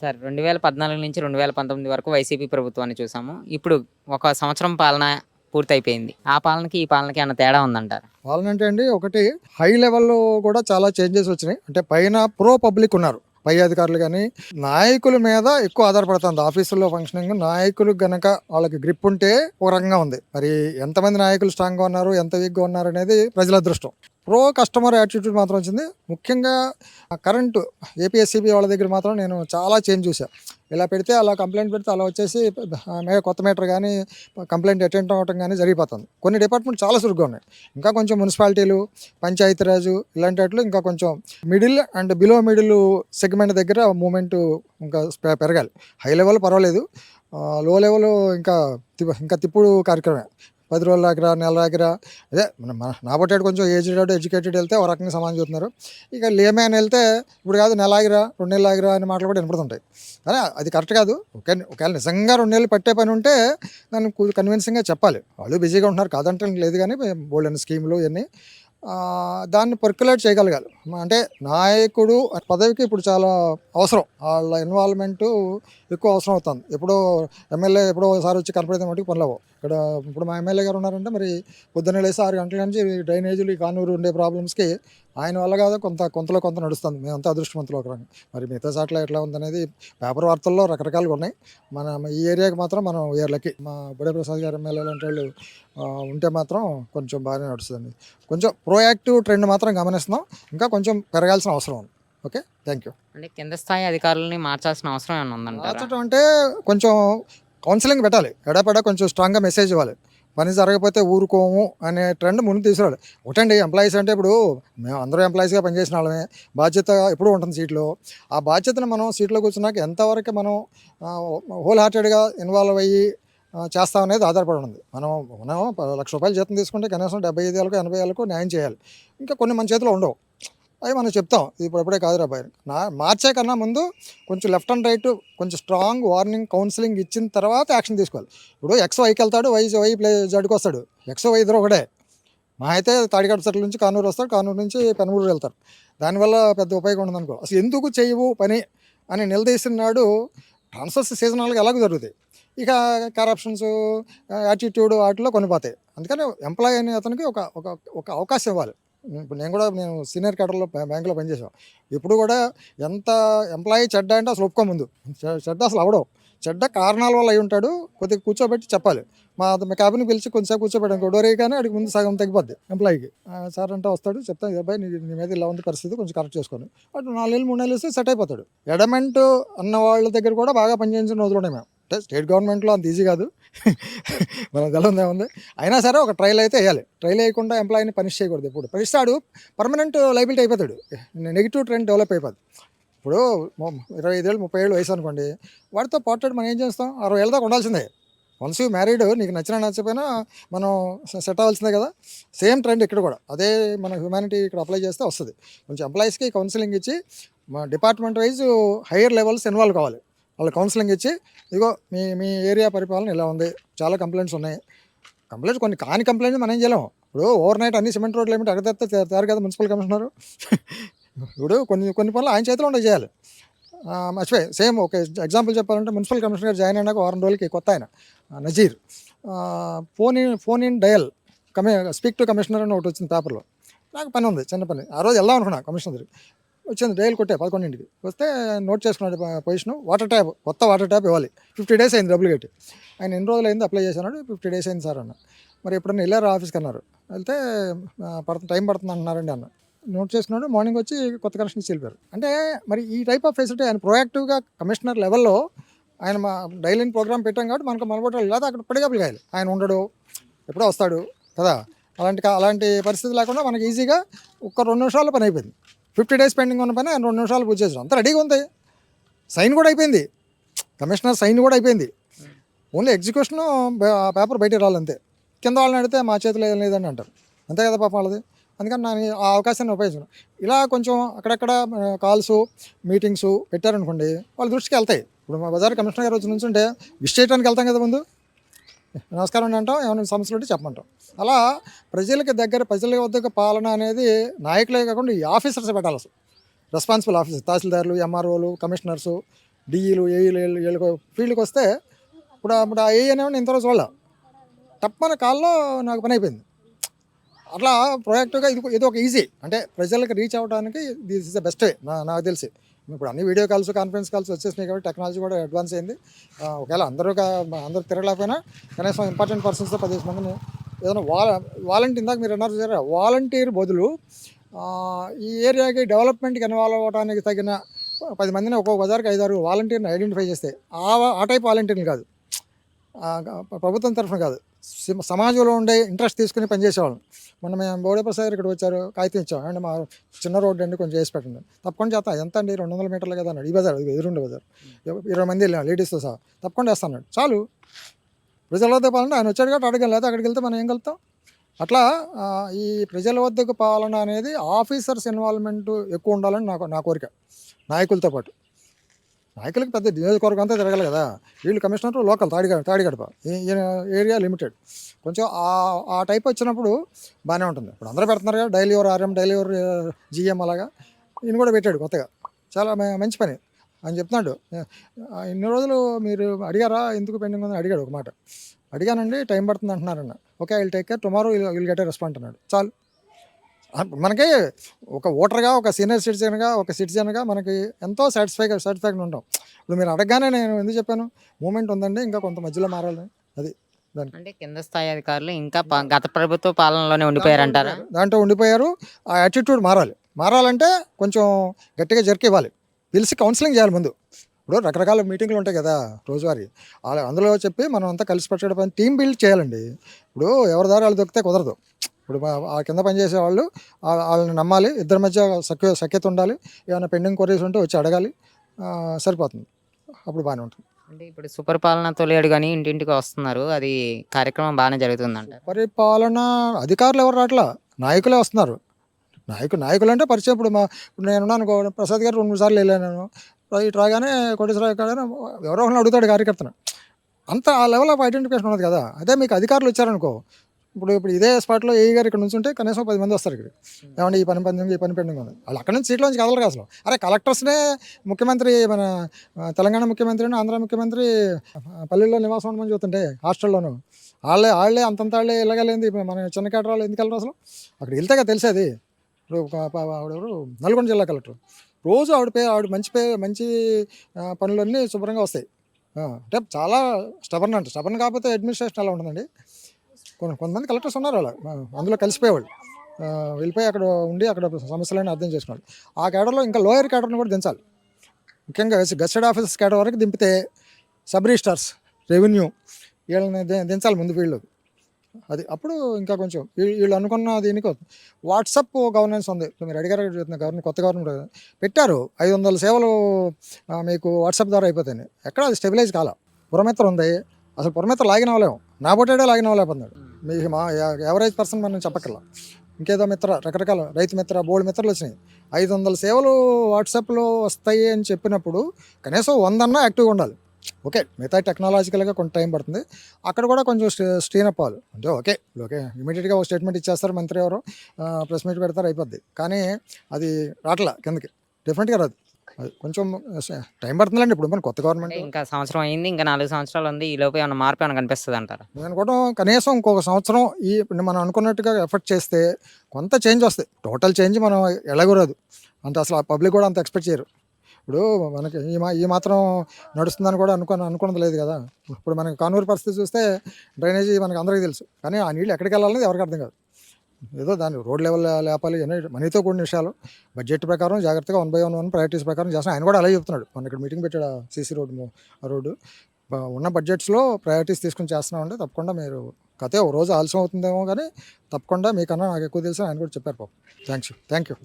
Sir రెండు వేల పద్నాలుగు నుంచి రెండు వేల పంతొమ్మిది వరకు వైసీపీ ప్రభుత్వాన్ని చూసాము. ఇప్పుడు ఒక సంవత్సరం పాలన పూర్తయిపోయింది. ఆ పాలనకి ఈ పాలనకి అన్న తేడా ఉందంటారు? వాళ్ళనంటే అండి ఒకటి హై లెవెల్లో కూడా చాలా చేంజెస్ వచ్చినాయి. అంటే పైన ప్రో పబ్లిక్ ఉన్నారు. పై అధికారులు కానీ నాయకుల మీద ఎక్కువ ఆధారపడుతుంది ఆఫీసుల్లో ఫంక్షనింగ్ నాయకులు గనక వాళ్ళకి గ్రిప్ ఉంటే ఒక రకంగా ఉంది. మరి ఎంతమంది నాయకులు స్ట్రాంగ్గా ఉన్నారు ఎంత వీక్గా ఉన్నారు అనేది ప్రజల అదృష్టం. ప్రో కస్టమర్ యాటిట్యూడ్ మాత్రం వచ్చింది. ముఖ్యంగా కరెంటు ఏపీఎస్సీబీ వాళ్ళ దగ్గర మాత్రం నేను చాలా చేంజ్ చూసాను ఇలా పెడితే అలా కంప్లైంట్ పెడితే అలా వచ్చేసి మే- కొత్త మీటర్ కానీ కంప్లైంట్ అటెండ్ అవ్వటం కానీ జరిగిపోతుంది. కొన్ని డిపార్ట్మెంట్ చాలా సురుగ్గా ఉన్నాయి. ఇంకా కొంచెం మున్సిపాలిటీలు పంచాయతీరాజు ఇలాంటి వాటిలో ఇంకా కొంచెం middle and below middle segment దగ్గర మూమెంట్ ఇంకా పెరగాలి. హై లెవెల్ పర్వాలేదు. లో లెవెల్ ఇంకా ఇంకా తిప్పుడు కార్యక్రమే పది రోజుల దగ్గర నెల దగ్గర. అదే మన మన కొంచెం ఏజ్డ్ ఎడ్యుకేటెడ్ వెళ్తే ఒక రకంగా సమానం చూస్తున్నారు. ఇక లేమే అని వెళ్తే ఇప్పుడు కాదు నెల ఆగిరా రెండు నెలలు ఆగిరా అనే మాటలు కూడా వినపడుతుంటాయి. కానీ అది కరెక్ట్ కాదు. ఒకే ఒకవేళ నిజంగా రెండు నెలలు పట్టే పని ఉంటే దాన్ని కన్విన్సింగ్గా చెప్పాలి. వాళ్ళు బిజీగా ఉంటున్నారు. కాదంటే లేదు కానీ బోల్డ్ అనే స్కీములు ఇవన్నీ. దాన్ని పర్క్యులేట్ చేయగలగాలి. అంటే నాయకుడు పదవికి ఇప్పుడు చాలా అవసరం. వాళ్ళ ఇన్వాల్వ్మెంట్ ఎక్కువ అవసరం అవుతుంది. ఎప్పుడో ఎమ్మెల్యే ఎప్పుడో ఒకసారి వచ్చి కనపడితే మటుకు పనులవు. ఇక్కడ ఇప్పుడు మా ఎమ్మెల్యే గారు ఉన్నారంటే మరి పొద్దున్నే లేసి ఆరు గంటల నుంచి డ్రైనేజీలు ఈ కానూరు ఉండే ప్రాబ్లమ్స్కి ఆయన వల్ల కాదు కొంత కొంతలో కొంత నడుస్తుంది. మేమంతా అదృష్టవంతులు ఒక రకంగా మరి మిగతా చాట్ల ఎట్లా ఉందనేది పేపర్ వార్తల్లో రకరకాలుగా ఉన్నాయి. మన ఈ ఏరియాకి మాత్రం మనం ఏర్లకి మా బుడే ప్రసాద్ గారు ఎమ్మెల్యే లాంటి వాళ్ళు ఉంటే మాత్రం కొంచెం బాగానే నడుస్తుంది కొంచెం ప్రోయాక్టివ్ ట్రెండ్ మాత్రం గమనిస్తున్నాం. ఇంకా కొంచెం పెరగాల్సిన అవసరం ఉంది. ఓకే? థ్యాంక్ యూ అంటే కింద స్థాయి అధికారులని మార్చాల్సిన అవసరం ఏమైనా ఉందంటారా? మార్చడం అంటే కొంచెం కౌన్సిలింగ్ పెట్టాలి. ఎడపడ కొంచెం స్ట్రాంగ్గా మెసేజ్ ఇవ్వాలి. పని జరగకపోతే ఊరుకోము అనే ట్రెండ్ ముందు తీసుకురాడు ఒకటండి ఎంప్లాయీస్ అంటే ఇప్పుడు మేము అందరూ ఎంప్లాయీస్గా పనిచేసిన వాళ్ళమే. బాధ్యత ఎప్పుడూ ఉంటుంది సీట్లో. ఆ బాధ్యతను మనం సీట్లో కూర్చున్నాక ఎంతవరకు మనం హోల్ హార్టెడ్గా ఇన్వాల్వ్ అయ్యి చేస్తాం అనేది ఆధారపడి ఉంది మనం మనం లక్ష రూపాయలు జీతం తీసుకుంటే కనీసం డెబ్బై ఐదు వేలకు ఎనభై వేలకు న్యాయం చేయాలి. ఇంకా కొన్ని మన చేతిలో ఉండవు. అవి మనం చెప్తాం. ఇది ఇప్పుడు ఎప్పుడే బయట నా మార్చే కన్నా ముందు కొంచెం లెఫ్ట్ అండ్ రైట్ కొంచెం స్ట్రాంగ్ వార్నింగ్ కౌన్సిలింగ్ ఇచ్చిన తర్వాత యాక్షన్ తీసుకోవాలి. ఇప్పుడు ఎక్స్ వైకి వెళ్తాడు వై వై ప్లే జడ్కి వస్తాడు. ఎక్స్ వై ఇద్దరు ఒకటే. మా అయితే తాడికాడు సర్కిల్ నుంచి కానూరు వస్తాడు కానూరు నుంచి పెనమూరు వెళ్తారు. దానివల్ల పెద్ద ఉపయోగం ఉండదు అనుకో. అసలు ఎందుకు చేయవు పని అని నిలదీసినాడు ట్రాన్స్ఫర్స్ సీజనల్గా ఎలాగో జరుగుతాయి. ఇక కరప్షన్స్ యాటిట్యూడ్ వాటిలో కొనిపోతాయి అందుకని ఎంప్లాయీ అనే అతనికి ఒక ఒక ఒక అవకాశం ఇవ్వాలి. ఇప్పుడు నేను కూడా నేను సీనియర్ క్యాడర్లో బ్యాంకులో పనిచేసాం ఇప్పుడు కూడా ఎంత ఎంప్లాయీ చెడ్డ అంటే అసలు ఒప్పుకోముందు. ముందు చెడ్డ అసలు అవడం. చెడ్డ కారణాల వల్ల అయి ఉంటాడు కొద్దిగా కూర్చోబెట్టి చెప్పాలి. మా మా క్యాబిన్ పిలిచి కొంచెంసేపు కూర్చోబెట్టాను డోరీ కానీ అడిగి ముందు సగం తగ్గిపోద్ది ఎంప్లాయీకి. సార్ అంటే వస్తాడు చెప్తాను అబ్బాయి నీ నీ మీద ఇలా ఉంది పరిస్థితి కొంచెం కరెక్ట్ చేసుకొని. అటు నెలలు మూడు నెలలు వస్తే సెట్ అయిపోతాడు. ఎడమెంట్ అన్న వాళ్ళ దగ్గర కూడా బాగా పనిచేయించిన రోజులు ఉన్నాయి మేము. అంటే స్టేట్ గవర్నమెంట్లో అంత ఈజీ కాదు. మనం తెలంగాణ ఉంది. అయినా సరే ఒక ట్రైల్ అయితే వేయాలి. ట్రైల్ వేయకుండా ఎంప్లాయీని పనిష్ చేయకూడదు ఇప్పుడు పనిస్తాడు పర్మనెంట్ లైబిలిటీ అయిపోతాడు. నెగిటివ్ ట్రెండ్ డెవలప్ అయిపోద్ది ఇప్పుడు ఇరవై ఐదేళ్ళు ముప్పై ఏళ్ళు వయసు అనుకోండి వాడితో పాటు మనం ఏం చేస్తాం? అరవై ఏళ్ళ దాకా ఉండాల్సిందే. వన్స్ యూ మ్యారీడ్ నీకు నచ్చినా నచ్చకపోయినా మనం సెట్ అవ్వాల్సిందే కదా. సేమ్ ట్రెండ్ ఇక్కడ కూడా. అదే మన హ్యూమానిటీ ఇక్కడ అప్లై చేస్తే వస్తుంది. కొంచెం ఎంప్లాయీస్కి కౌన్సిలింగ్ ఇచ్చి మా department wise higher levels involve కావాలి. వాళ్ళ కౌన్సిలింగ్ ఇచ్చి ఇదిగో మీ మీ ఏరియా పరిపాలన ఇలా ఉంది చాలా కంప్లైంట్స్ ఉన్నాయి. కంప్లైంట్స్ కొన్ని కాని కంప్లైంట్స్ మనం ఏం చేయలేము. ఇప్పుడు ఓవర్ నైట్ అన్ని సిమెంట్ రోడ్లు ఏమిటి అడగతే తయారు కదా మున్సిపల్ కమిషనర్? ఇప్పుడు కొన్ని కొన్ని పనులు ఆయన చేతిలో ఉండే చేయాలి. ఆ, మర్చిపోయి సేమ్ ఒక ఎగ్జాంపుల్ చెప్పాలంటే మున్సిపల్ కమిషనర్ జాయిన్ అయినాక వారం రోజులకి కొత్త ఆయన Nazir. Phone in phone in dial కమి speak to commissioner అని ఒకటి వచ్చింది పేపర్లో నాకు పని ఉంది చిన్న పని. ఆ రోజు వెళ్దాం అనుకున్నా కమిషనర్ వచ్చింది డైల్ కొట్టే పదకొండింటికి. వస్తే నోట్ చేసుకున్నాడు పొజిషన్. వాటర్ ట్యాప్ కొత్త వాటర్ ట్యాప్ ఇవ్వాలి. ఫిఫ్టీ డేస్ అయింది డబ్బులు కట్టి ఆయన ఎన్ని రోజులు అయింది అప్లై చేశాడు ఫిఫ్టీ డేస్ అయింది సార్ అన్న. మరి ఎప్పుడన్నా వెళ్ళారు ఆఫీస్కి అన్నారు. వెళ్తే ఆ, పడుతుంది టైం పడుతుంది అంటున్నారండి అన్న. నోట్ చేసుకున్నాడు మార్నింగ్ వచ్చి కొత్త కనెక్షన్ ఇచ్చి వెళ్ళిపోయారు అంటే మరి ఈ టైప్ ఆఫ్ ఫెసిలిటీ ఆయన ప్రొయాక్టివ్గా కమిషనర్ లెవెల్లో ఆయన మా డైలీ ప్రోగ్రామ్ పెట్టాం కాబట్టి మనకు మనబోటాలు లేదా అక్కడ పడిగా కాయాలి ఆయన ఉండడు ఎప్పుడో వస్తాడు కదా. అలాంటి కా- అలాంటి పరిస్థితి లేకుండా మనకి ఈజీగా ఒక్క రెండు నిమిషాల్లో పని అయిపోయింది. ఫిఫ్టీ డేస్ పెండింగ్ ఉన్న పని రెండు నిమిషాలు పూజ చేసాం. అంత రెడీగా ఉంది. సైన్ కూడా అయిపోయింది. కమిషనర్ సైన్ కూడా అయిపోయింది. ఓన్లీ ఎగ్జిక్యూషన్ పేపర్ బయటికి రాలంతే కింద వాళ్ళని అడిగితే మా చేతిలో ఏం లేదని అంటారు. అంతే కదా పాపం వాళ్ళది. అందుకని నేను ఆ అవకాశాన్ని ఉపయోగించాను ఇలా కొంచెం అక్కడక్కడ కాల్స్ మీటింగ్స్ పెట్టారనుకోండి వాళ్ళ దృష్టికి వెళ్తాయి. ఇప్పుడు మా బజార్ కమిషనర్ గారు వచ్చి నుంచుంటే విష్ చేయడానికి వెళ్తాం కదా ముందు. నమస్కారం అండి అంటాం ఏమైనా సమస్యలు ఉంటే చెప్పమంటాం. అలా ప్రజలకి దగ్గర ప్రజల వద్దకు పాలన అనేది నాయకులే కాకుండా ఈ ఆఫీసర్స్ పెట్టాలి అసలు. రెస్పాన్సిబుల్ ఆఫీసర్ తహసీల్దార్లు ఎంఆర్ఓలు కమిషనర్స్ డిఈలు ఏఈలు వీళ్ళకి ఫీల్డ్కి వస్తే ఇప్పుడు ఇప్పుడు ఆ ఏఈ అనేవాడిని ఇంతరోజు వాళ్ళ తప్పని కాల్లో నాకు పని అయిపోయింది. అట్లా ప్రొయాక్టివ్గా ఇది ఇది ఒక ఈజీ. అంటే ప్రజలకు రీచ్ అవ్వడానికి this is the best way నా నాకు తెలిసి. ఇప్పుడు అన్ని వీడియో కాల్స్ కాన్ఫరెన్స్ కాల్స్ వచ్చేసినాయి కాబట్టి టెక్నాలజీ కూడా అడ్వాన్స్ అయింది. ఒకవేళ అందరూ అందరూ తిరగలేకపోయినా కనీసం ఇంపార్టెంట్ పర్సన్స్తో పదిహేను మందిని ఏదైనా వాల వాలంటీర్ ఇందాక మీరు అన్నారు సరే వాలంటీర్ బదులు ఈ ఏరియాకి డెవలప్మెంట్కి ఇన్వాల్వ్ అవ్వడానికి తగిన పది మందిని ఒక్కొక్క బజార్కి ఐదారు వాలంటీర్ని ఐడెంటిఫై చేస్తే ఆ ఆ టైప్ వాలంటీర్లు కాదు. ప్రభుత్వం తరఫున కాదు. సమాజంలో ఉండే ఇంట్రెస్ట్ తీసుకుని పనిచేసేవాళ్ళం. మొన్న మేము బోడే ప్రసాద్ ఇక్కడ వచ్చారు కాగితం ఇచ్చాం అండి మా చిన్న రోడ్డు అండి కొంచెం చేసి పెట్టండి తప్పకుండా చేస్తా. ఎంత అండి? రెండు వందల మీటర్లు కదా అన్నాడు. ఈ బజార్ ఎదురుండే బజార్. ఇరవై- మంది వెళ్ళాం లేడీస్తో సహా. తప్పకుండా వేస్తాను చాలు. ప్రజల వద్దకు పాలన. ఆయన వచ్చాడు కాబట్టి అడగం లేదా. అక్కడికి వెళ్తే మనం ఏం కలుగుతాం అట్లా ఈ ప్రజల వద్దకు పాలన అనేది ఆఫీసర్స్ ఇన్వాల్వ్మెంట్ ఎక్కువ ఉండాలని నాకు నా కోరిక. నాయకులతో పాటు. నాయకులకి పెద్ద నియోజకవర్గం అంతా తిరగాలి కదా. వీళ్ళు కమిషనర్ లోకల్ తాడి తాడిగడప ఈ- ఏరియా లిమిటెడ్. కొంచెం ఆ టైప్ వచ్చినప్పుడు బాగానే ఉంటుంది. ఇప్పుడు అందరూ పెడుతున్నారు కదా daily over RM daily over GM అలాగా. ఈయన కూడా పెట్టాడు కొత్తగా. చాలా మ- మంచి పని. అని చెప్తున్నాడు ఇన్ని రోజులు మీరు అడిగారా? ఎందుకు పెండింగ్ ఉందని అడిగాడు ఒక మాట. అడిగానండి టైం పడుతుంది అంటున్నారన్న. Okay I take care tomorrow will get respond అన్నాడు. చాలు. మనకి ఒక ఓటర్గా ఒక సీనియర్ సిటిజన్గా ఒక సిటిజన్గా మనకి ఎంతో సాటిస్ఫై సాటిస్ఫాక్షన్ ఉంటాం. ఇప్పుడు మీరు అడగగానే నేను ఎందుకు చెప్పాను? మూమెంట్ ఉందండి ఇంకా కొంత మధ్యలో మారాలి. అది అంటే కింద స్థాయి అధికారులు ఇంకా గత ప్రభుత్వ పాలనలోనే ఉండిపోయారంటారా? దాంట్లో ఉండిపోయారు. ఆ యాటిట్యూడ్ మారాలి. మారాలంటే కొంచెం గట్టిగా జర్క్ ఇవ్వాలి. పిలిచి కౌన్సిలింగ్ చేయాలి ముందు. ఇప్పుడు రకరకాల మీటింగ్లు ఉంటాయి కదా రోజువారీ. అలా అందులో చెప్పి మనం అంతా కలిసి పచ్చడం టీం బిల్డ్ చేయాలండి. ఇప్పుడు ఎవరి దారి వాళ్ళు దొరికితే కుదరదు. ఇప్పుడు ఆ కింద పనిచేసే వాళ్ళు వాళ్ళని నమ్మాలి ఇద్దరి మధ్య సఖ్య సఖ్యత ఉండాలి ఏమైనా పెండింగ్ కొరీస్ ఉంటే వచ్చి అడగాలి సరిపోతుంది. అప్పుడు బాగానే ఉంటుంది. అంటే ఇప్పుడు సుపరిపాలన తొలియాడు కానీ ఇంటింటికి వస్తున్నారు అది కార్యక్రమం బాగానే జరుగుతుందంటారు పరిపాలన అధికారులు ఎవరు రావట్లా నాయకులే వస్తున్నారు. నాయకులు నాయకులు అంటే పరిచయం. ఇప్పుడు మా ఇప్పుడు నేను ప్రసాద్ గారు రెండు మూడు సార్లు వెళ్ళాను ఇటు రాగానే కోటేశ్వరరావు కాగానే ఎవరో ఒకరిని అడుగుతాడు కార్యకర్తను. అంత ఆ లెవెల్ ఆఫ్ ఐడెంటిఫికేషన్ ఉన్నది కదా. అదే మీకు అధికారులు వచ్చారనుకో ఇప్పుడు ఇప్పుడు ఇదే స్పాట్లో ఏ గారు ఇక్కడ నుంచి ఉంటే కనీసం పది మంది వస్తారు ఇక్కడ. ఏమంటే ఈ పని పెండింగ్ ఈ పని పెండింగ్ ఉంది. వాళ్ళు అక్కడ నుంచి సీట్లోంచి కదలరు అసలు. అరే కలెక్టర్స్నే ముఖ్యమంత్రి మన తెలంగాణ ముఖ్యమంత్రి ఆంధ్ర ముఖ్యమంత్రి పల్లెల్లో నివాసం ఉండమని చూస్తుంటే హాస్టల్లోనూ వాళ్ళే వాళ్ళే అంతంత వాళ్ళే వెళ్ళగలేదు మన చిన్న కేటరాలు ఎందుకు వెళ్ళరు అసలు? అక్కడ వెళ్తే కదా తెలిసేది. ఇప్పుడు ఆవిడెవరు నల్గొండ జిల్లా కలెక్టర్ రోజు ఆవిడ పే ఆవిడ మంచి పే మంచి పనులన్నీ శుభ్రంగా వస్తాయి. అంటే చాలా స్టబర్న్ అంటే. స్టబర్న్ కాకపోతే అడ్మినిస్ట్రేషన్ ఎలా ఉంటుందండి కొంతమంది కలెక్టర్స్ ఉన్నారు అలా. అందులో కలిసిపోయేవాళ్ళు. వెళ్ళిపోయి అక్కడ ఉండి అక్కడ సమస్యలన్నీ అర్థం చేసుకున్నాడు ఆ కేడర్లో ఇంకా లోయర్ కేడర్ని కూడా దించాలి. ముఖ్యంగా గస్టెడ్ ఆఫీసర్స్ కేడర్ వరకు దింపితే సబ్ రిజిస్టార్స్ రెవెన్యూ వీళ్ళని దించాలి ముందు వీళ్ళు. అది అప్పుడు ఇంకా కొంచెం వీళ్ళు అనుకున్న దీనికి వాట్సాప్ గవర్నెన్స్ ఉంది. మీరు అడిగారు గవర్నమెంట్ కొత్త గవర్నమెంట్ పెట్టారు. ఐదు వందల సేవలు మీకు వాట్సాప్ ద్వారా అయిపోతాయి ఎక్కడ అది స్టెబిలైజ్ కాల. పురమిత్ర ఉంది. అసలు పురమిత్ర లాగిన అవ్వలేము. నా పొట్టేడే లాగిన అవ్వలేకపోతున్నాడు. మీ మా యావరేజ్ పర్సన్ మనం చెప్పక్కర్లా. ఇంకేదో మిత్ర రకరకాల రైతు మిత్ర బోల్డ్ మిత్రలు వచ్చినాయి. ఐదు వందల సేవలు వాట్సాప్లో వస్తాయి అని చెప్పినప్పుడు కనీసం వందన్నా యాక్టివ్గా ఉండాలి. ఓకే మిగతా టెక్నాలజికల్గా కొంత టైం పడుతుంది. అక్కడ కూడా కొంచెం స్ట్రీన్ అప్ అవ్వాలి. అంటే ఓకే ఓకే ఇమీడియట్గా ఒక స్టేట్మెంట్ ఇచ్చేస్తారు మంత్రి ఎవరు ప్రెస్ మీట్ పెడతారు అయిపోద్ది. కానీ అది రావట్లా కిందకి. డెఫినెట్గా రాదు. అది కొంచెం టైం పడుతుందండి ఇప్పుడు మన కొత్త అంటే గవర్నమెంట్ ఇంకా సంవత్సరం అయింది ఇంకా నాలుగు సంవత్సరాలు ఉంది ఈ లోపు ఏమైనా మార్పు ఏమైనా కనిపిస్తుంది అంటారా? నేను అనుకోవడం కనీసం ఇంకొక సంవత్సరం ఈ ఇప్పుడు మనం అనుకున్నట్టుగా ఎఫర్ట్ చేస్తే కొంత చేంజ్ వస్తాయి. టోటల్ చేంజ్ మనం ఎలాగోరాదు. అంత అసలు పబ్లిక్ కూడా అంత ఎక్స్పెక్ట్ చేయరు. ఇప్పుడు మనకి ఈ మా ఈ మాత్రం నడుస్తుందని కూడా అనుకో అనుకున్నది లేదు కదా. ఇప్పుడు మనకి కానూరు పరిస్థితి చూస్తే డ్రైనేజీ మనకి అందరికీ తెలుసు. కానీ ఆ నీళ్ళు ఎక్కడికి వెళ్ళాలనేది ఎవరికి అర్థం కాదు. ఏదో దాన్ని రోడ్ లెవెల్ లేపాలి అనే మనీతో కూడిన విషయాలు. బడ్జెట్ ప్రకారం జాగ్రత్తగా one by one one priorities ప్రకారం చేస్తాను ఆయన కూడా అలాగే చెప్తున్నాడు. మన ఇక్కడ మీటింగ్ పెట్టాడు సీసీ రోడ్డు ఆ రోడ్డు. ఉన్న బడ్జెట్స్లో ప్రయారిటీస్ తీసుకుని చేస్తున్నామంటే తప్పకుండా మీరు కథే ఒక రోజు ఆలస్యం అవుతుందేమో కానీ తప్పకుండా మీకన్నా నాకు ఎక్కువ తెలుసు ఆయన కూడా చెప్పారు పాపం. Thanks thank you